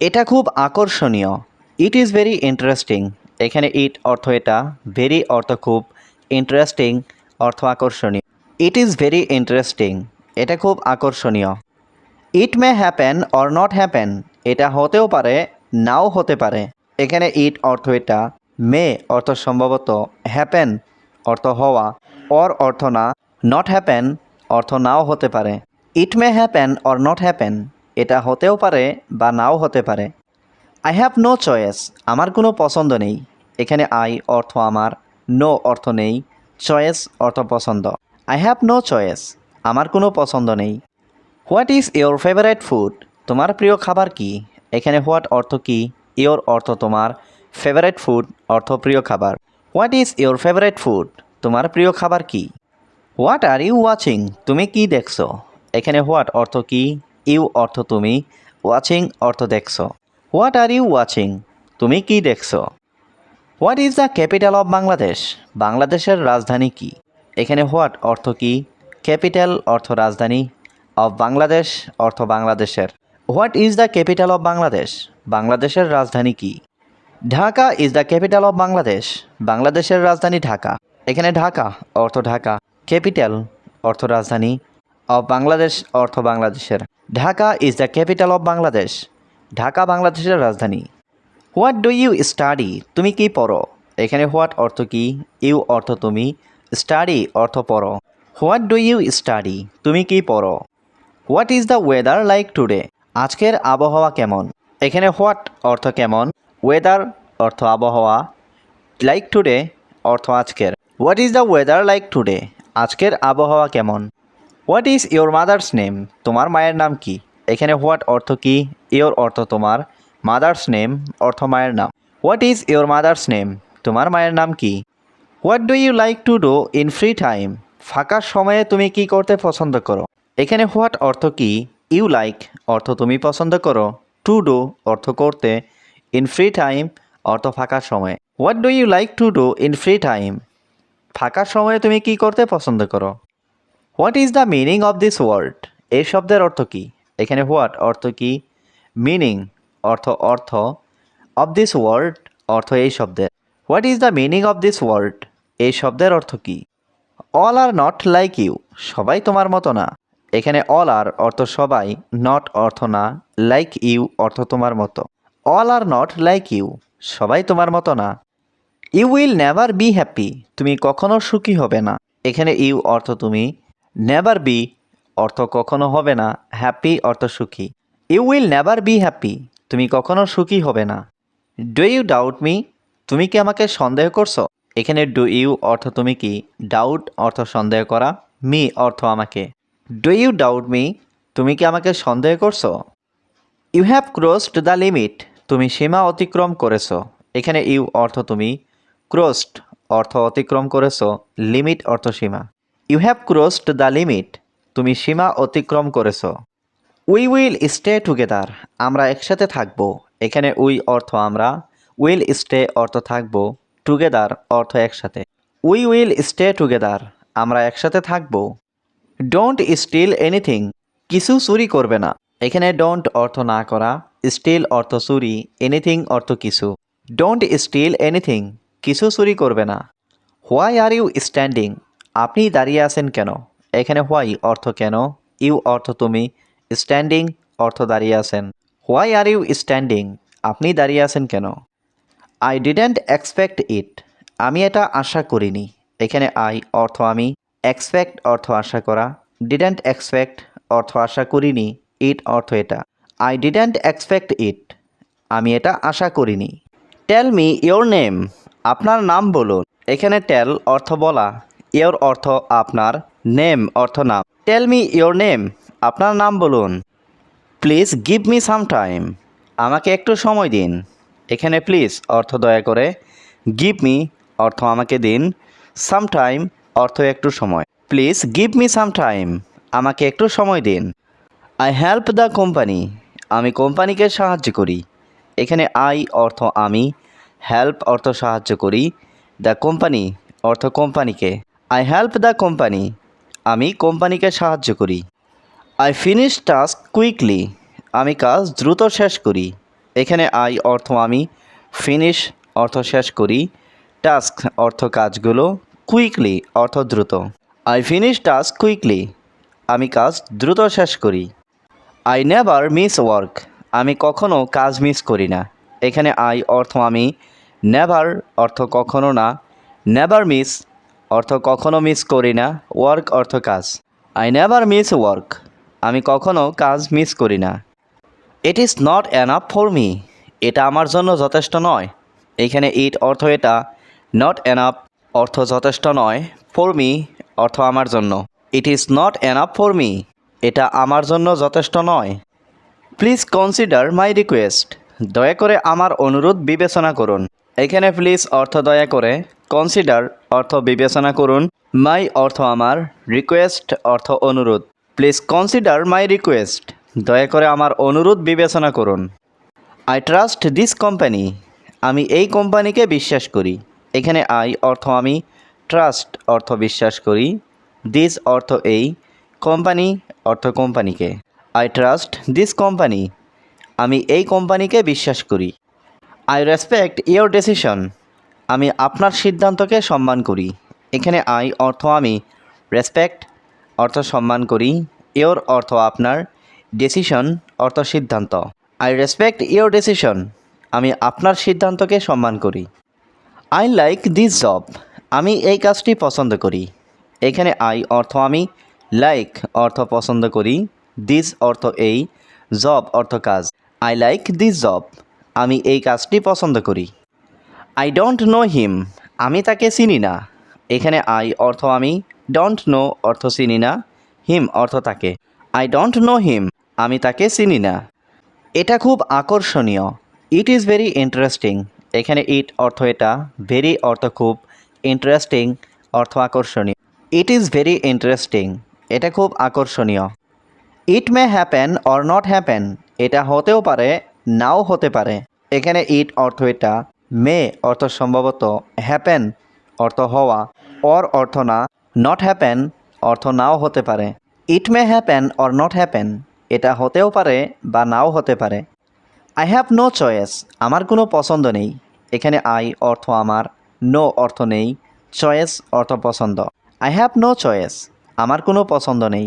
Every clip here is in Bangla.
এটা খুব আকর্ষণীয়। ইট ইজ ভেরি ইন্টারেস্টিং এখানে ইট অর্থ এটা ভেরি অর্থ খুব ইন্টারেস্টিং অর্থ আকর্ষণীয়। ইট ইজ ভেরি ইন্টারেস্টিং এটা খুব আকর্ষণীয়। It may happen or not happen এটা হতেও পারে, নাও হতে পারে। এখানে ইট অর্থ এটা মে অর্থ সম্ভবত হ্যাপেন অর্থ হওয়া অর অর্থ না নট হ্যাপেন অর্থ নাও হতে পারে। It may happen or not happen এটা হতেও পারে বা নাও হতে পারে। আই হ্যাভ নো চয়েস আমার কোনো পছন্দ নেই। এখানে আই অর্থ আমার নো অর্থ নেই চয়েস অর্থ পছন্দ। আই হ্যাভ নো চয়েস আমার কোনো পছন্দ নেই। What is your favourite food তোমার প্রিয় খাবার কি? এখানে হোয়াট অর্থ কি? ইয়োর অর্থ তোমার ফেভারেট ফুড অর্থ প্রিয় খাবার। What is your favourite food তোমার প্রিয় খাবার কি? হোয়াট আর ইউ ওয়াচিং তুমি কি দেখছ? এখানে হোয়াট অর্থ কি? ইউ অর্থ তুমি ওয়াচিং অর্থ দেখছ। What are you watching? তুমি কি দেখছ? What is the capital of Bangladesh? বাংলাদেশের রাজধানী কি? এখানে হোয়াট অর্থ কি? ক্যাপিটাল অর্থ রাজধানী। অফ বাংলাদেশ অর্থ বাংলাদেশের। What is the capital of Bangladesh? বাংলাদেশের রাজধানী কি? Dhaka is the capital of Bangladesh. বাংলাদেশের রাজধানী ঢাকা। এখানে ঢাকা অর্থ ঢাকা। ক্যাপিটাল অর্থ রাজধানী। অফ বাংলাদেশ অর্থ বাংলাদেশের। Dhaka is the capital of Bangladesh Dhaka, বাংলাদেশের রাজধানী। হোয়াট ডু ইউ স্টাডি তুমি কি পড়ো? এখানে হোয়াট অর্থ কি? ইউ অর্থ তুমি। স্টাডি অর্থ পড়ো। হোয়াট ডু ইউ স্টাডি তুমি কি পড়ো? What is the weather like today আজকের আবহাওয়া কেমন? এখানে হোয়াট অর্থ কেমন? ওয়েদার অর্থ আবহাওয়া। লাইক টুডে অর্থ আজকের। What is the weather like today আজকের আবহাওয়া কেমন? What is your mother's name তোমার মায়ের নাম কি? এখানে হোয়াট অর্থ কি? ইয়োর অর্থ তোমার মাদার্স নেম অর্থ মায়ের নাম। What is your mother's name তোমার মায়ের নাম কি? What do you like to do in free time ফাঁকা সময়ে তুমি কি করতে পছন্দ করো? এখানে হোয়াট অর্থ কি? ইউ লাইক অর্থ তুমি পছন্দ করো। টু ডু অর্থ করতে। ইন ফ্রি টাইম অর্থ ফাঁকা সময়ে। What do you like to do in free time ফাঁকা সময়ে তুমি কি করতে পছন্দ করো? What is the meaning of this word এই শব্দের অর্থ কী? এখানে হোয়াট অর্থ কী? মিনিং অর্থ অর্থ অফ দিস ওয়ার্ড অর্থ এই শব্দের what is the meaning of this word এই শব্দের অর্থ কী? All are not like you সবাই তোমার মতো না। এখানে অল আর অর্থ সবাই নট অর্থ না। লাইক ইউ অর্থ তোমার মতো। All are not like you সবাই তোমার মতো না। You will never be happy তুমি কখনো সুখী হবে না। এখানে ইউ অর্থ তুমি নেভার বি অর্থ কখনো হবে না হ্যাপি অর্থ সুখী। You will never be happy তুমি কখনো সুখী হবে না। ডু ইউ ডাউট মি তুমি কি আমাকে সন্দেহ করছ? এখানে ডু ইউ অর্থ তুমি কি? ডাউট অর্থ সন্দেহ করা। মি অর্থ আমাকে। ডু ইউ ডাউট মি তুমি কি আমাকে সন্দেহ করছ? You have crossed the limit তুমি সীমা অতিক্রম করেছ। এখানে ইউ অর্থ তুমি। ক্রসড অর্থ অতিক্রম করেছ। লিমিট অর্থ সীমা। You have crossed the limit তুমি সীমা অতিক্রম করেছ। উই উইল স্টে টুগেদার আমরা একসাথে থাকব। এখানে উই অর্থ আমরা। উইল স্টে অর্থ থাকব। টুগেদার অর্থ একসাথে। উই উইল স্টে টুগেদার আমরা একসাথে থাকব। ডোন্ট স্টিল এনিথিং কিছু চুরি করবে না। এখানে ডোন্ট অর্থ না করা। স্টিল অর্থ চুরি। এনিথিং অর্থ কিছু। ডোন্ট স্টিল এনিথিং কিছু চুরি করবে না। হোয়াই আর ইউ স্ট্যান্ডিং আপনি দাঁড়িয়ে আছেন কেন? এখানে হোয়াই অর্থ কেন? ইউ অর্থ তুমি? স্ট্যান্ডিং অর্থ দাঁড়িয়ে আছেন। Why are you standing? আপনি দাঁড়িয়ে আছেন কেন? I didn't expect it. আমি এটা আশা করিনি। এখানে আই অর্থ আমি। এক্সপেক্ট অর্থ আশা করা। ডিডেন্ট এক্সপেক্ট অর্থ আশা করিনি। ইট অর্থ এটা। I didn't expect it. আমি এটা আশা করিনি। Tell me your name. আপনার নাম বলুন। এখানে টেল অর্থ বলা। ইয়োর অর্থ আপনার নেম অর্থ নাম। টেল মি ইয়োর নেম আপনার নাম বলুন। Please give me some time আমাকে একটু সময় দিন। এখানে প্লিজ অর্থ দয়া করে। গিভ মি অর্থ আমাকে দিন। সাম টাইম অর্থ একটু সময়। Please give me some time আমাকে একটু সময় দিন। আই হেল্প দ্য কোম্পানি আমি কোম্পানিকে সাহায্য করি। এখানে আই অর্থ আমি। হেল্প অর্থ সাহায্য করি। দ্য কোম্পানি অর্থ কোম্পানিকে। আই হেল্প দ্য কোম্পানি আমি কোম্পানিকে সাহায্য করি। আই ফিনিশ টাস্ক কুইকলি আমি কাজ দ্রুত শেষ করি। এখানে আই অর্থ আমি ফিনিশ অর্থ শেষ করি। টাস্ক অর্থ কাজগুলো কুইকলি অর্থ দ্রুত। আই ফিনিশ টাস্ক কুইকলি আমি কাজ দ্রুত শেষ করি। আই নেভার মিস ওয়ার্ক আমি কখনো কাজ মিস করি না। এখানে আই অর্থ আমি নেভার অর্থ কখনো না। নেভার মিস অর্থ কখনো মিস করি না। ওয়ার্ক অর্থ কাজ। আই নেভার মিস ওয়ার্ক আমি কখনো কাজ মিস করি না। It is not enough for me এটা আমার জন্য যথেষ্ট নয়। এখানে ইট অর্থ এটা। নট অ্যানাফ অর্থ যথেষ্ট নয়। ফর মি অর্থ আমার জন্য। It is not enough for me এটা আমার জন্য যথেষ্ট নয়। প্লিজ কনসিডার মাই রিকোয়েস্ট দয়া করে আমার অনুরোধ বিবেচনা করুন। এখানে প্লিজ অর্থ দয়া করে কনসিডার অর্থ বিবেচনা করুন। মাই অর্থ আমার। রিকোয়েস্ট অর্থ অনুরোধ। প্লিজ কনসিডার মাই রিকোয়েস্ট দয়া করে আমার অনুরোধ বিবেচনা করুন। আই ট্রাস্ট দিস কোম্পানি আমি এই কোম্পানিকে বিশ্বাস করি। এখানে আই অর্থ আমি। ট্রাস্ট অর্থ বিশ্বাস করি। দিস অর্থ এই। কোম্পানি অর্থ কোম্পানিকে। আই ট্রাস্ট দিস কোম্পানি আমি এই কোম্পানিকে বিশ্বাস করি। I respect your decision. আমি আপনার সিদ্ধান্তকে সম্মান করি। এখানে আই অর্থ আমি। রেসপেক্ট অর্থ সম্মান করি। ইয়োর অর্থ আপনার। ডেসিশন অর্থ সিদ্ধান্ত। I respect your decision. আমি আপনার সিদ্ধান্তকে সম্মান করি। I like this job. আমি এই কাজটি পছন্দ করি। এখানে আই অর্থ আমি। লাইক অর্থ পছন্দ করি। দিস অর্থ এই। জব অর্থ কাজ। I like this job. আমি এই কাজটি পছন্দ করি। আই ডোন্ট নো হিম আমি তাকে চিনি না। এখানে আই অর্থ আমি ডোন্ট নো অর্থ চিনি না। হিম অর্থ তাকে। আই ডোন্ট নো হিম আমি তাকে চিনি না। এটা খুব আকর্ষণীয়। ইট ইজ ভেরি ইন্টারেস্টিং এখানে ইট অর্থ এটা। ভেরি অর্থ খুব ইন্টারেস্টিং অর্থ আকর্ষণীয়। ইট ইজ ভেরি ইন্টারেস্টিং এটা খুব আকর্ষণীয়। It may happen or not happen এটা হতেও পারে, নাও হতে পারে। এখানে ইট অর্থ এটা মে অর্থ সম্ভবত হ্যাপেন অর্থ হওয়া অর অর্থ না নট হ্যাপেন অর্থ নাও হতে পারে। It may happen or not happen এটা হতেও পারে বা নাও হতে পারে। আই হ্যাভ নো চয়েস আমার কোনো পছন্দ নেই। এখানে আই অর্থ আমার নো অর্থ নেই চয়েস অর্থ পছন্দ। আই হ্যাভ নো চয়েস আমার কোনো পছন্দ নেই।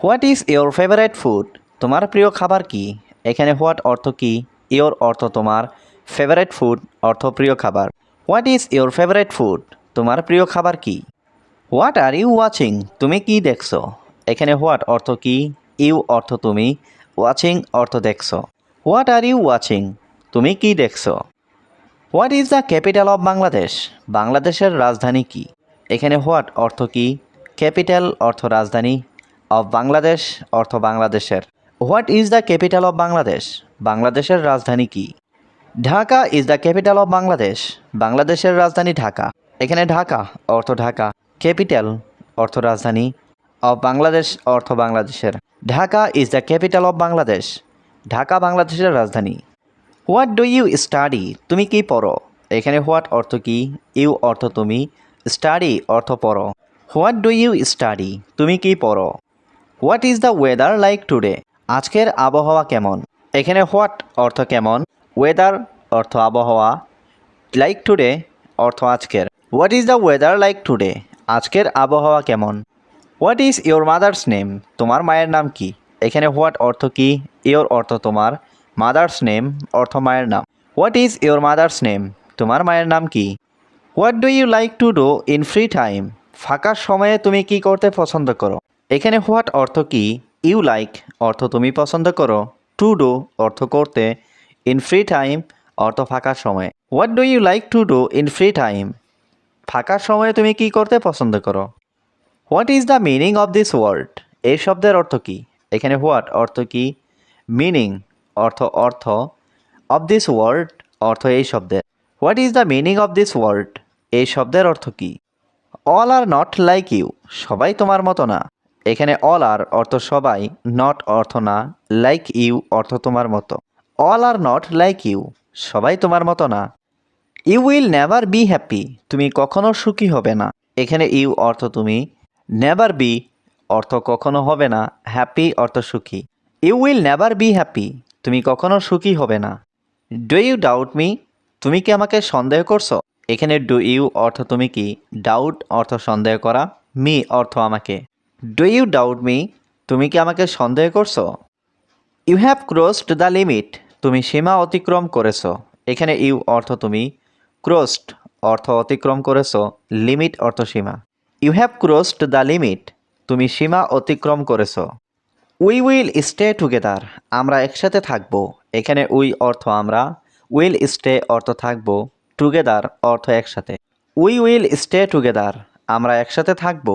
What is your favourite food তোমার প্রিয় খাবার কি? এখানে হোয়াট অর্থ কি? ইয়োর অর্থ তোমার ফেভারেট ফুড অর্থ প্রিয় খাবার। What is your favourite food তোমার প্রিয় খাবার কি? হোয়াট আর ইউ ওয়াচিং তুমি কি দেখছ? এখানে হোয়াট অর্থ কি? ইউ অর্থ তুমি ওয়াচিং অর্থ দেখছ। হোয়াট আর ইউ ওয়াচিং তুমি কি দেখছ? What is the capital of Bangladesh বাংলাদেশের রাজধানী কি? এখানে হোয়াট অর্থ কি? ক্যাপিটাল অর্থ রাজধানী। অফ বাংলাদেশ অর্থ বাংলাদেশের। What is the capital of Bangladesh বাংলাদেশের রাজধানী কি? Dhaka is the capital of Bangladesh বাংলাদেশের রাজধানী ঢাকা। এখানে ঢাকা, অর্থ ঢাকা। ক্যাপিটাল অর্থ রাজধানী। অফ বাংলাদেশ অর্থ বাংলাদেশের। Dhaka is the capital of Bangladesh Dhaka বাংলাদেশের রাজধানী। হোয়াট ডু ইউ স্টাডি তুমি কি পড়ো? এখানে হোয়াট অর্থ কি? ইউ অর্থ তুমি। স্টাডি অর্থ পড়ো। হোয়াট ডু ইউ স্টাডি তুমি কি পড়ো? What is the weather like today আজকের আবহাওয়া কেমন? এখানে হোয়াট অর্থ কেমন ওয়েদার অর্থ আবহাওয়া লাইক টুডে অর্থ আজকের। What is the weather like today আজকের আবহাওয়া কেমন? What is your mother's name তোমার মায়ের নাম কি? এখানে হোয়াট অর্থ কি? ইয়োর অর্থ তোমার মাদার্স নেম অর্থ মায়ের নাম। What is your mother's name তোমার মায়ের নাম কি? What do you like to do in free time ফাঁকা সময়ে তুমি কি করতে পছন্দ করো? এখানে হোয়াট অর্থ কি? ইউ লাইক অর্থ তুমি পছন্দ করো। টু ডু অর্থ করতে ইন ফ্রি টাইম অর্থ ফাঁকা সময়। What do you like to do in free time ফাঁকা সময়ে তুমি কি করতে পছন্দ করো? What is the meaning of this word এই শব্দের অর্থ কী? এখানে হোয়াট অর্থ কি? মিনিং অর্থ অর্থ অফ দিস ওয়ার্ড অর্থ এই শব্দের। What is the meaning of this word এই শব্দের অর্থ কী? All are not like you সবাই তোমার মতো না। এখানে অল আর অর্থ সবাই নট অর্থ না লাইক ইউ অর্থ তোমার মতো। All are not like you সবাই তোমার মতো না। You will never be happy তুমি কখনো সুখী হবে না। এখানে ইউ অর্থ তুমি নেভার বি অর্থ কখনো হবে না হ্যাপি অর্থ সুখী। You will never be happy তুমি কখনো সুখী হবে না। ডু ইউ ডাউট মি তুমি কি আমাকে সন্দেহ করছ? এখানে ডু ইউ অর্থ তুমি কি? ডাউট অর্থ সন্দেহ করা মি অর্থ আমাকে। ডু ইউ ডাউট মি তুমি কি আমাকে সন্দেহ করছ? You have crossed the limit তুমি সীমা অতিক্রম করেছ। এখানে ইউ অর্থ তুমি। ক্রসড অর্থ অতিক্রম করেছ। লিমিট অর্থ সীমা। You have crossed the limit তুমি সীমা অতিক্রম করেছ। উই উইল স্টে টুগেদার আমরা একসাথে থাকব। এখানে উই অর্থ আমরা। উইল স্টে অর্থ থাকব। টুগেদার অর্থ একসাথে। উই উইল স্টে টুগেদার আমরা একসাথে থাকব।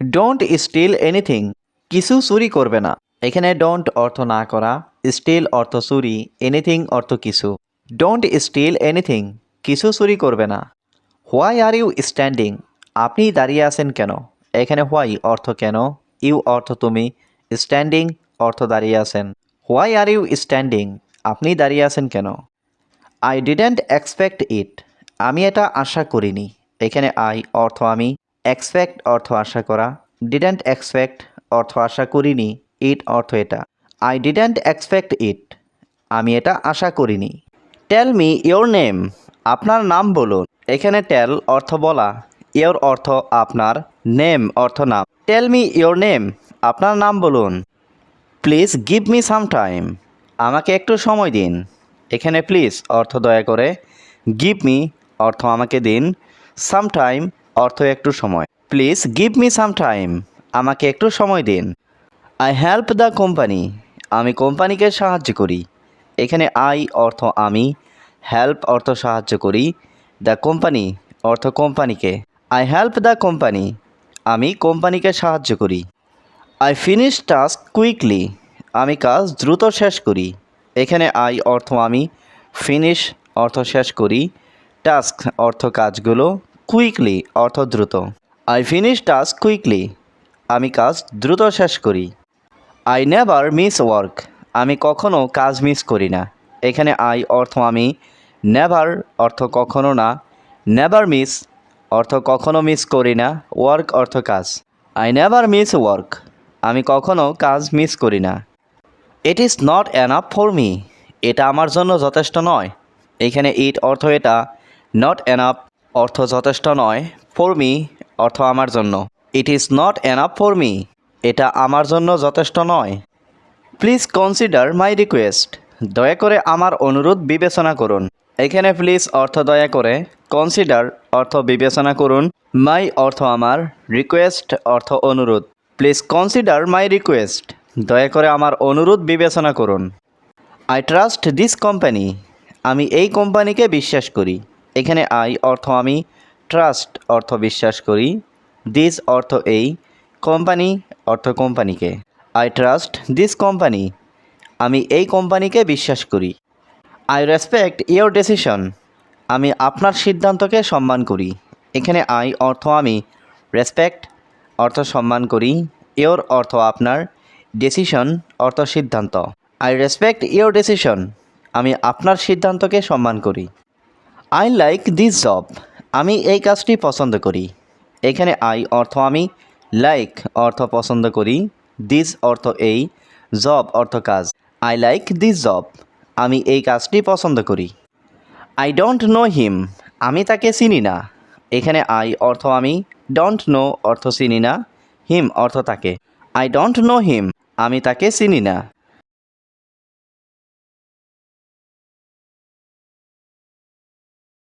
ডোন্ট স্টিল এনিথিং কিছু চুরি করবে না। এখানে ডোন্ট অর্থ না করা স্টিল অর্থ চুরি এনিথিং অর্থ কিছু। ডোন্ট স্টিল এনিথিং কিছু চুরি করবে না। হোয়াই আর ইউ স্ট্যান্ডিং আপনি দাঁড়িয়ে আছেন কেন? এখানে হোয়াই অর্থ কেন? ইউ অর্থ তুমি। স্ট্যান্ডিং অর্থ দাঁড়িয়ে আছেন। হোয়াই আর ইউ স্ট্যান্ডিং আপনি দাঁড়িয়ে আছেন কেন? আই ডিডেন্ট এক্সপেক্ট ইট আমি এটা আশা করিনি। এখানে আই অর্থ আমি। এক্সপেক্ট অর্থ আশা করা ডিডেন্ট এক্সপেক্ট অর্থ আশা করিনি ইট অর্থ এটা। আই ডিডেন্ট এক্সপেক্ট ইট আমি এটা আশা করিনি। টেল মি ইয়োর নেম আপনার নাম বলুন। এখানে টেল অর্থ বলা ইয়োর অর্থ আপনার নেম অর্থ নাম। টেল মি ইয়োর নেম আপনার নাম বলুন। Please give me some time আমাকে একটু সময় দিন। এখানে প্লিজ অর্থ দয়া করে গিভ মি অর্থ আমাকে দিন। সাম টাইম অর্থ একটু সময়। Please give me some time. আমাকে একটু সময় দিন। I help the company. আমি কোম্পানিকে সাহায্য করি। এখানে আই অর্থ আমি, হেল্প অর্থ সাহায্য করি। দ্য কোম্পানি অর্থ কোম্পানিকে। I help the company. আমি কোম্পানিকে সাহায্য করি। I finish task quickly. আমি কাজ দ্রুত শেষ করি। এখানে আই অর্থ আমি, ফিনিশ অর্থ শেষ করি। টাস্ক অর্থ কাজগুলো কুইকলি অর্থ দ্রুত। আই ফিনিশ টাস্ক কুইকলি আমি কাজ দ্রুত শেষ করি। আই নেভার মিস ওয়ার্ক আমি কখনো কাজ মিস করি না। এখানে আই অর্থ আমি নেভার অর্থ কখনো না। নেভার মিস অর্থ কখনো মিস করি না। ওয়ার্ক অর্থ কাজ। আই নেভার মিস ওয়ার্ক আমি কখনো কাজ মিস করি না। It is not enough for me এটা আমার জন্য যথেষ্ট নয়। এখানে ইট অর্থ এটা নট অ্যানাফ অর্থ যথেষ্ট নয় ফর মি অর্থ আমার জন্য। It is not enough for me এটা আমার জন্য যথেষ্ট নয়। প্লিজ কনসিডার মাই রিকোয়েস্ট দয়া করে আমার অনুরোধ বিবেচনা করুন। এখানে প্লিজ অর্থ দয়া করে। কনসিডার অর্থ বিবেচনা করুন। মাই অর্থ আমার। রিকোয়েস্ট অর্থ অনুরোধ। প্লিজ কনসিডার মাই রিকোয়েস্ট দয়া করে আমার অনুরোধ বিবেচনা করুন। আই ট্রাস্ট দিস কোম্পানি আমি এই কোম্পানিকে বিশ্বাস করি। এখানে আই অর্থ আমি ট্রাস্ট অর্থ বিশ্বাস করি দিস অর্থ এই কোম্পানি অর্থ কোম্পানিকে আই ট্রাস্ট দিস কোম্পানি আমি এই কোম্পানিকে বিশ্বাস করি। আই রেসপেক্ট ইয়োর ডেসিশন আমি আপনার সিদ্ধান্তকে সম্মান করি। এখানে আই অর্থ আমি রেসপেক্ট অর্থ সম্মান করি ইয়োর অর্থ আপনার ডেসিশন অর্থ সিদ্ধান্ত। আই রেসপেক্ট ইয়োর ডেসিশন আমি আপনার সিদ্ধান্তকে সম্মান করি। আই লাইক দিস জব আমি এই কাজটি পছন্দ করি। এখানে আই অর্থ আমি লাইক অর্থ পছন্দ করি দিস অর্থ এই জব অর্থ কাজ। আই লাইক দিস জব আমি এই কাজটি পছন্দ করি। আই ডোন্ট নো হিম আমি তাকে চিনি না। এখানে আই অর্থ আমি ডোন্ট নো অর্থ চিনি না হিম অর্থ তাকে। আই ডোন্ট নো হিম আমি তাকে চিনি না।